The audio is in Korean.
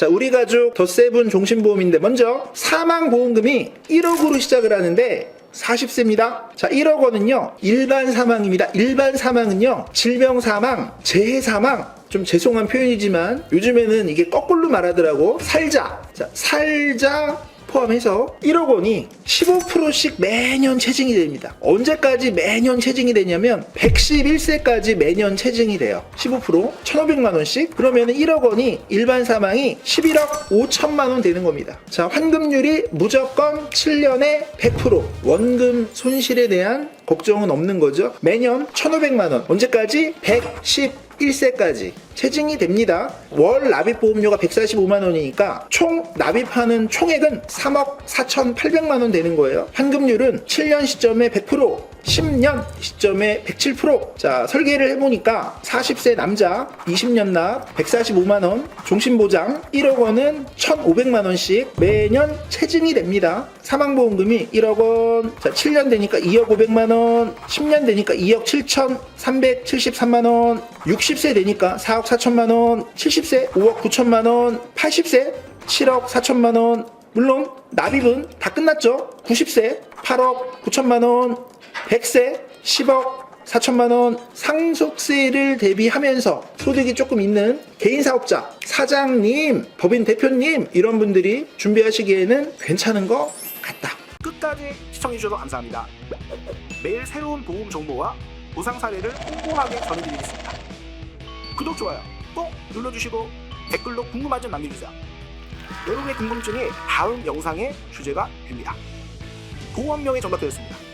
자, 우리 가족 더 세븐 종신보험인데 먼저 사망보험금이 1억으로 시작을 하는데 40세입니다. 자, 1억 원은요, 일반 사망입니다. 일반 사망은요, 질병 사망, 재해 사망, 좀 죄송한 표현이지만 요즘에는 이게 거꾸로 말하더라고. 살자. 자, 살자 포함해서 1억 원이 15%씩 매년 체증이 됩니다. 언제까지 매년 체증이 되냐면 111세까지 매년 체증이 돼요. 15% 1,500만 원씩. 그러면은 1억 원이 일반 사망이 11억 5천만 원 되는 겁니다. 자, 환급률이 무조건 7년에 100% 원금 손실에 대한 걱정은 없는 거죠. 매년 1,500만 원. 언제까지? 110 1세까지 체증이 됩니다. 월 납입 보험료가 145만 원이니까 총 납입하는 총액은 3억 4,800만 원 되는 거예요. 환급률은 7년 시점에 100%, 10년 시점에 107%. 자, 설계를 해보니까 40세 남자 20년 납 145만 원, 종신보장 1억 원은 1,500만 원씩 매년 체증이 됩니다. 사망보험금이 1억 원, 자, 7년 되니까 2억 500만 원, 10년 되니까 2억 7,373만 원, 60세 되니까 4억 4천만 원, 70세 5억 9천만 원, 80세 7억 4천만 원. 물론 납입은 다 끝났죠. 90세 8억 9천만 원, 100세 10억 4천만 원 상속세를 대비하면서 소득이 조금 있는 개인 사업자, 사장님, 법인 대표님 이런 분들이 준비하시기에는 괜찮은 것 같다. 끝까지 시청해주셔서 감사합니다. 매일 새로운 보험 정보와 보상 사례를 꼼꼼하게 전해드리겠습니다. 구독, 좋아요 꼭 눌러주시고 댓글로 궁금한 점 남겨주세요. 여러분의 궁금증이 다음 영상의 주제가 됩니다. 보험명예 정답되었습니다.